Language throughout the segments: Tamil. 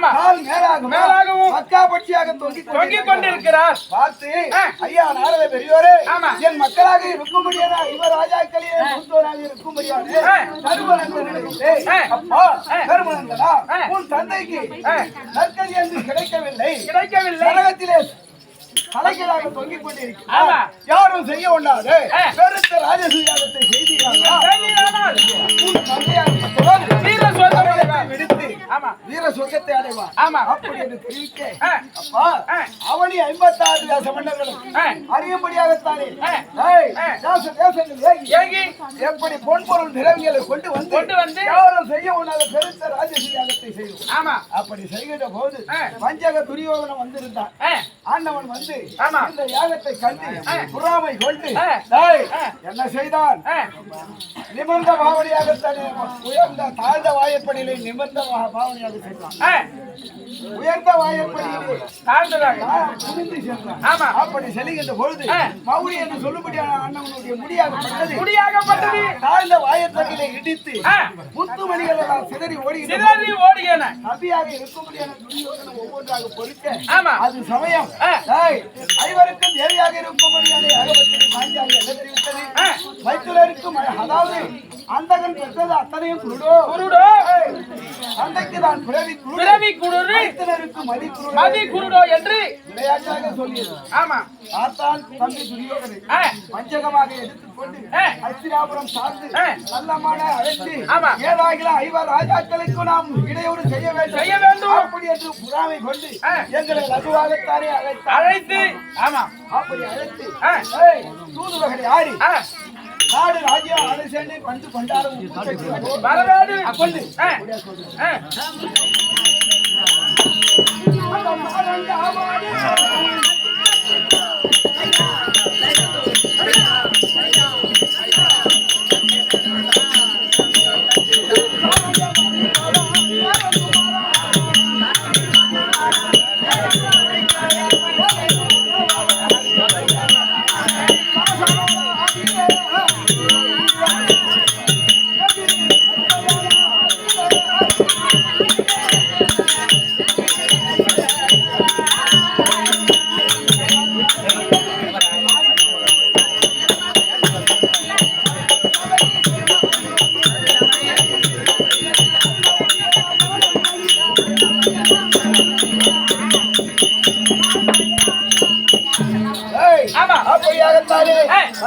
ஆமா. மேலாகவும் மக்கா பட்சியாக தொங்கிக் கொண்டிருக்கிறார். பார்த்து. ஐயா நாரத பெரியோரே. என் மக்களாக இருக்கும்படியான இவர் ராஜாக்களே மூத்தோராக இருக்கும்படியான. அப்பா. உன் தந்தைக்கு. நற்கதி என்று கிடைக்கவில்லை கிடைக்கவில்லை நரகத்திலே தலைகளாக தொங்கிக். கொண்டிருக்கிறார் யாரும் செய்ய ஒண்ணாது. பெருத்த ராஜசூயாகத்தை செய்தீர்களா செய்தீரானால் உன் தந்தையாக ஆமா வீர சொர்க்கத்தை அடைவார் ஆமா. அப்படி என்று தெரிவிக்க. அப்பா. அவனி ஐம்பத்தாறு தேச மன்னர்களும். அறியும்படியாகத்தானே எப்படி பொன்பொருள் திரவியங்களை கொண்டு வந்து கொண்டு வந்து யாரும் செய்ய உண்ணாத பெருத்த ராஜசூயாகத்தை செய்யும் ஆமா அப்படி செய்கிற போது. பஞ்சக துரியோகனம் வந்திருந்தான் ஆண்டவன் வந்து. இந்த யாகத்தை கண்டு. புறாமை கொண்டு. என்ன செய்தான் நிமிர்ந்த பாவனையாகத்தானே உயர்ந்த தாழ்ந்த வாயப்படியிலே நிமிர்ந்த ஆ, உயர்ந்த வாயப்படியிலே தாழ்ந்ததாக ஆமா. அப்படி செல்லுகின்ற பொழுது மௌரி என்று சொல்லும்படியான அண்ணவனுடைய முடியாகப்பட்டது. முடியாகப்பட்டது தாழ்ந்த வாயத்தடியிலே இடித்து முத்துமணிகள் எல்லாம் சிதறி ஓடி சிதறி ஓடுகின. நபியாக இருக்கும்படியான துரியோதனை ஒவ்வொன்றாக பொறுக்க ஆமா. அது சமயம் ஐவருக்கும் தேவியாக இருக்கும்படியான அகபத்திரி ஆ. மைத்துலருக்கும் அதாவது அந்தகன் பெற்றது அத்தனையும் குருடோ? குருடோ. தந்தைக்கு தான் பிறவி பிறவி குருடு. மைத்துனருக்கு மதி குருடு. மதி குருடோ என்று. விளையாட்டாக சொல்லியது. ஆமா. பார்த்தான் தம்பி. அஸ்திராபுரம் சார்ந்து ஆ. நல்லமான அழைத்து ஆமா. ஏதாகிலும் ஐவர் ராஜாக்களுக்கு நாம் இடையூறு செய்ய வேண்டும். செய்ய வேண்டும். அப்படி என்று புறாமை கொண்டு ஆ. எங்களை லகுவாகத்தானே அழைத்தார். அழைத்து. ஆமா. அப்படி அழைத்து ஆ. ஏய், தூதுவகை ஆடி ஆ, நாடு ராஜ்யம் ஆலோசனை பண்டு சட்டி வரவேடு கொண்டு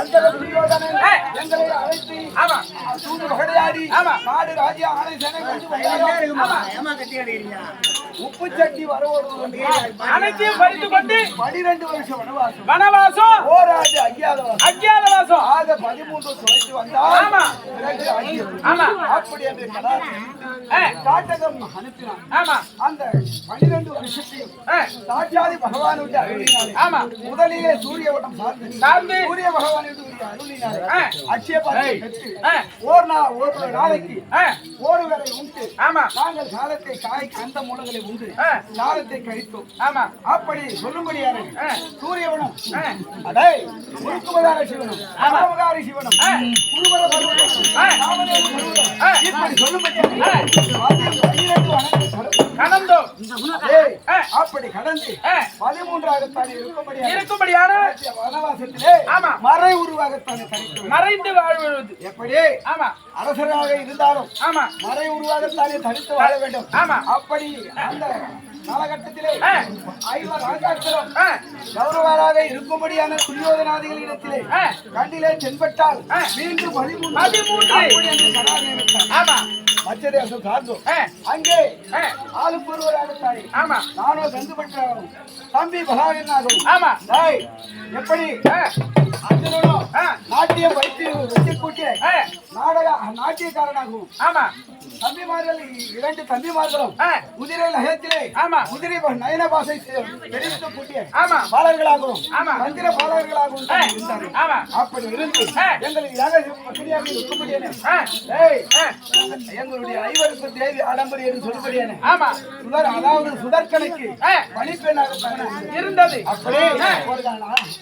வஞ்சக துரியோதனன். எங்களை அழைத்து ஆமா வகையாடி ஆமா. நாடு ராஜ்யம் ஆலோசனை கொண்டு வந்தாரோ? உப்பு சட்டி வரவோடு அனைத்தையும் பறித்து கொண்டு பனிரெண்டு வருஷம் வனவாசம். வனவாசம். போராது ஐயாதவாசம் அஜ்ஞாதவாசம் ஆக பதிமூன்று துளைத்து வந்தால் ஆமா. அப்படி என்று காட்டகம் அனுப்பினான். ஆமா. அந்த பனிரெண்டு வருஷத்தையும் சாட்சாதி பகவானுடைய அருளினாலே ஆமா. முதலிலே சூரிய வட்டம் சார்ந்து சூரிய பகவானுடைய அருளினாலே. பெற்று ஆ, ஓர் நாள் ஒரு நாளைக்கு ஒரு வேளை உண்டு. ஆமா. நாங்கள் காலத்தை காய் அந்த மூலங்களை உண்டு. காலத்தை கழித்தோம் ஆமா அப்படி சொல்லும்படியான. சூரியவனம் ஆ, அடே முருக்குமதார சிவனம் ராமகாரி சிவனம். குருவர. இப்படி சொல்லும்படியான அப்படி கடந்து பதிமூன்றாகத்தானே இருக்கும்படியான இருக்கும்படியான வனவாசத்திலே ஆமா. மறை உருவாகத்தானே மறைந்து வாழ்வது எப்படி ஆமா அரசராக இருந்தாலும் ஆமா மறை உருவாகத்தானே தரித்து வாழ வேண்டும் ஆமா. அப்படி அந்த காலகட்டத்திலே. ஐவர் ராஜாக்களும் கௌரவராக இருக்கும்படியான துரியோதனாதிகளிடத்திலே. கண்டிலே தென்பட்டால். மீண்டும் பதிமூன்று பதிமூன்று. ஆமா மத்திய தேசம் சார்ந்தோம் ஆ, அங்கே ஆ, ஆளுக்கு ஒருவராகத்தானே ஆமா. நானோ கண்டுபட்டாகும் தம்பி பகாவினாகவும் ஆமா. டேய், எப்படி? ஆ, அர்ஜுனனும் ஆ, நாட்டியம் வைத்து வச்சு தம்பிமார்கள் இரண்டு தம்பிமார்களும் குதிரை லகத்திலே ஆமா. குதிரை நயன பாசை தெரிவித்து கூட்டிய ஆமா. பாலர்களாகவும் ஆமா. மந்திர பாலர்களாகவும் இருந்தார்கள் ஆமா. அப்படி இருந்து. எங்களுக்கு யாக வசதியாக இருக்கும்படியான எங்களுடைய ஐவருக்கு தேவி ஆடம்பரி என்று ஆமா. சுதர் அதாவது சுதர்கனுக்கு. பணிப்பெண்ணாக இருந்தது.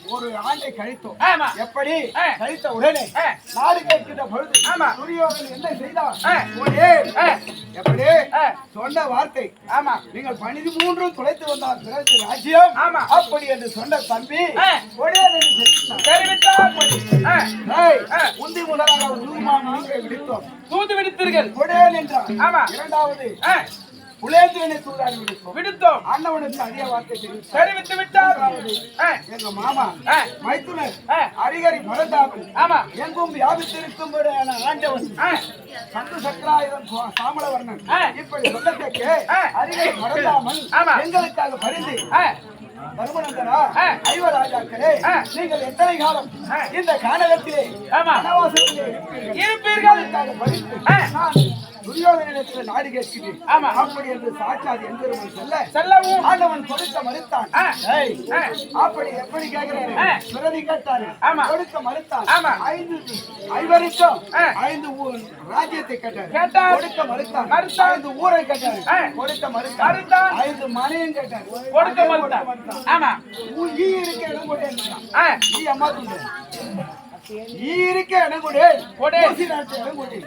ஒரு ஆண்டை கழித்தோம். எப்படி. கழித்த உடனே. நாடு கேட்கின்ற பொழுது ஆமா. துரியோதன் என்ன செய்தான். ஒரே. எப்படி. சொன்ன வார்த்தை. ஆமா. நீங்கள் பணிது மூன்றும் துளைத்து வந்தால் பிறகு ராஜ்யம். ஆமா. அப்படி என்று சொன்ன தம்பி. முந்தி முதலாக விடுத்தோம். தூது விடுத்தீர்கள். ஆமா. இரண்டாவது புலேந்திரனை தூதாடி விடுத்தோம் விடுத்தோம் அண்ணவனுக்கு அதே வார்த்தை தெரிவித்து விட்டார் எங்க மாமா. மைத்துனர். அரிகரி பரந்தாமன் ஆமா எங்கும் வியாபித்திருக்கும்படியான ஆண்டவன் சந்து சக்கராயுதம் சா- சாமளவர்ணன் ஆ. இப்படி சொல்லத்தக்க. அரிகரி பரந்தாமன் ஆமா. எங்களுக்காக பரிந்து ஆ. ஐவராஜாக்களே ஆ. நீங்கள் எத்தனை காலம். இந்த. வனவாசத்திலே இருப்பீர்கள் துரியோதனிடத்தில் நாடு கேட்கிறேன் ஆமா. அப்படி என்று சாட்சாத் எம்பெருமன் சொல்ல செல்லவும் ஆண்டவன் கொடுக்க மறுத்தான். அப்படி எப்படி கேட்கிறாரு ஆ. பிரதி கேட்டாரு ஆமா. கொடுக்க மறுத்தான் ஆமா. ஐந்து ஐவருக்கும். ஐந்து ஊர் ராஜ்யத்தை கேட்டாரு கேட்டார். கொடுக்க மறுத்தான் மறுத்தான். ஐந்து ஊரை கேட்டாரு. கொடுக்க மறுத்தான் மறுத்தான். ஐந்து மனையும் கேட்டாரு கொடுக்க மறுத்தான் ஆமா ஈ இருக்க இடம். ஆ, ஈ அம்மா துண்டு. ஈ இருக்க இடம் கொடு.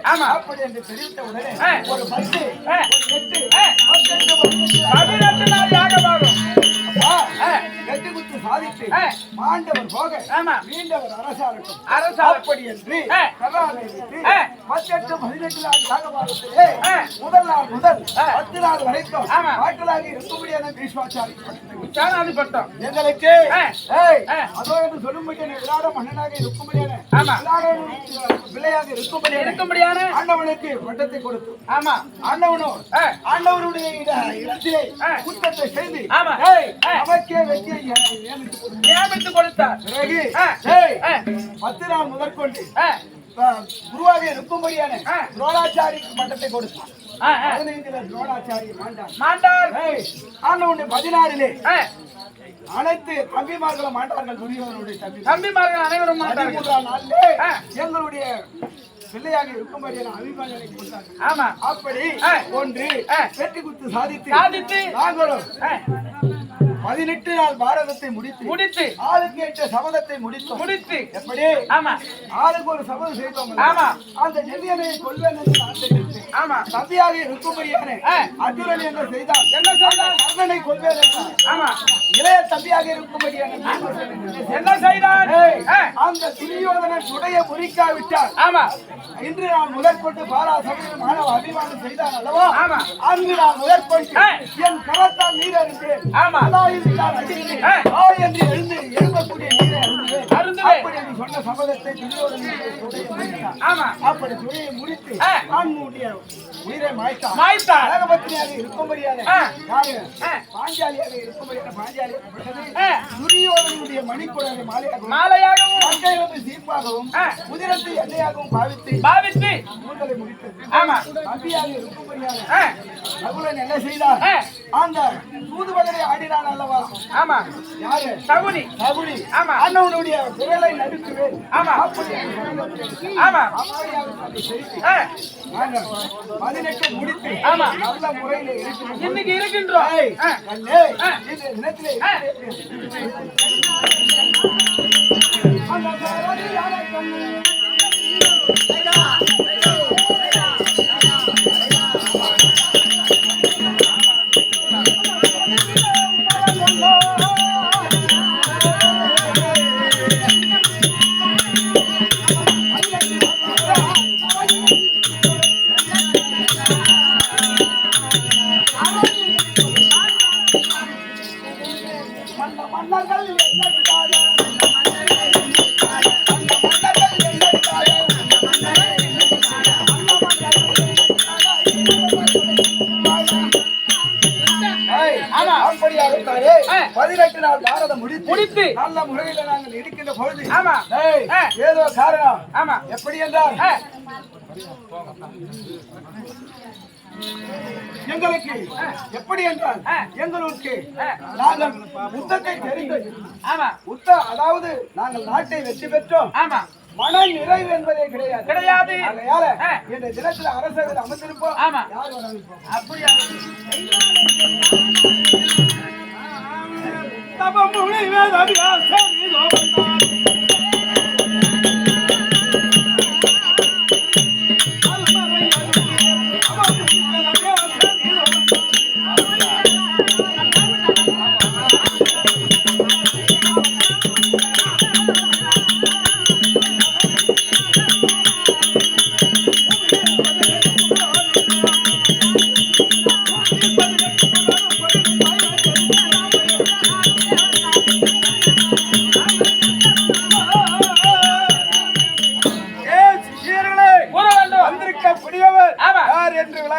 ஆமா. அப்படி என்று தெரிவித்த உடனே. ஒரு பத்து, பதினெட்டு, நாள் அப்பா, ஆ. எட்டு குத்து சாதித்து. மாண்டவர் போக. மீண்டவர் அரசாகட்டும் அரசாகட்டும். அப்படி என்று ஆ. பத்தெட்டு பதினெட்டு நாள் யாகமாகத்திலே ஆ. முதல் நாள் முதல். பத்து நாள் வரைக்கும். பாட்டலாக இருக்கும்படியான பீஷ்மாச்சாரி சேனாதிபட்டம் எங்களுக்கு. அதோ என்று சொல்லும்படி விளையாட மன்னனாக இருக்கும்படியான பிள்ளையாக இருக்கும்படியான இருக்கும்படியான ஆண்டவனுக்கு பட்டத்தை கொடுத்து ஆமா ஆண்டவனோ ஆ. ஆண்டவருடைய இட- இடத்திலே ஆ. குற்றத்தை செய்து. நமக்கே வெற்றியை நியமித்து கொடுத்தார். பிறகு. பத்து நாள் முதற்கொண்டு குருவாக இருக்கும்படியான ஆ. துரோணாச்சாரிக்கு பட்டத்தை கொடுத்தார் ஆ, ஆ. பதினைந்துல துரோணாச்சாரி மாண்டார் மாண்டார் ஆண்டவனுடைய பதினாறிலே அனைத்து தம்பிமார்களும் மாண்டார்கள் துரியோதனுடைய தம்பி தம்பிமார்கள் அனைவரும் ஆ. எங்களுடைய பிள்ளையாக இருக்கும்படியான அபிமானங்களை கொடுத்தார்கள் ஆமா. அப்படி. ஒன்று. வெற்றி குத்து சாதித்து சாதித்து நாங்களும் பதினெட்டு நாள் பாரதத்தை முடித்து முடித்து ஆளுக்கு ஏற்ற சபதத்தை முடித்தோம் முடித்து எப்படி ஆமா ஆளுக்கு ஒரு சபதம் செய்தோம் ஆமா. அந்த நெல்லியனை கொள்வேன் என்று. ஆமா தம்பியாக இருக்கும்படியான. அர்ஜுனன் என்ன செய்தான் என்ன செய்தான்? கர்ணனை கொள்வேன். ஆமா இளைய தம்பியாக இருக்கும்படியான என்ன ஆ, அந்த துரியோதனன் சுடைய முறிக்காவிட்டால் ஆமா இன்று நான் முதற்கொண்டு பாரா சபையில் மாணவ அபிமானம் செய்தான் அல்லவா ஆமா. அங்கு நான் முதற்கொண்டு. என் கரத்தால் நீர் அறிந்தேன் ஆமா. என்று எழுந்து எழும்பக்கூடிய நீரை. அப்படி சொன்ன சபதத்தை ஆமா அப்படி சுடையை முடித்து. ஆண்முடைய உயிரை. அழகபத்தினியாக இருக்கும்படியாக ஆ. யாரு ஆ. பாஞ்சாலியாக. துரியோதனுடைய மணிக்குடலை மாலையாகவும் மாலையாகவும் மங்கையிலிருந்து சீப்பாகவும். குதிரத்தை எண்ணெயாகவும் பாவித்து பாவித்து. கூந்தலை முடித்தது. ஆமா. நம்பியாக இருக்கும்படியாக நகுலன் என்ன செய்தார். அந்த சூதுவதனை ஆடினான் அல்லவா? ஆமா. யாரு? சகுனி. சகுனி. ஆமா. அண்ணவனுடைய விரலை நடுக்குவேன் ஆமா. ஆமா. பதினெட்டு முடித்து ஆமா. நல்ல முறையில் இருக்கிறோம். இன்னைக்கு இருக்கின்றோம். ஏய், ஆ, பதினெட்டு நாள் முடித்து முடித்து. நல்ல முறையில் நாங்கள் இருக்கின்ற பொழுது ஆமா. ஏதோ காரணம் ஆமா எப்படி என்றால் எங்களுக்கு எப்படி என்றால். எங்களுக்கு. நாங்கள் யுத்தத்தை தெரிந்து ஆமா உத்த அதாவது நாங்கள் நாட்டை வெற்றி பெற்றோம் ஆமா மன நிறைவு என்பதே கிடையாது கிடையாது. இந்த தினத்துல அரசர்கள் அமர்ந்திருப்போம் ஆமா. அப்படியா தபமுனி வேதவியாசம்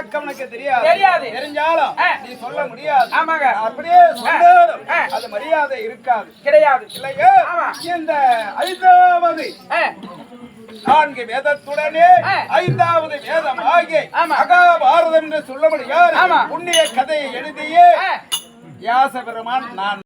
எனக்கு தெரியாது தெரியாது. தெரிஞ்சாலும். நீ சொல்ல முடியாது ஆமாங்க. அப்படியே சொன்னாலும். அது மரியாதை இருக்காது கிடையாது இல்லையா. இந்த ஐந்தாவது நான்கு வேதத்துடனே. ஐந்தாவது வேதம் ஆகிய ஆமா. மகாபாரதம் என்று சொல்ல முடியாது. புண்ணிய கதையை எழுதியே ஆ. வியாச பெருமான் நான்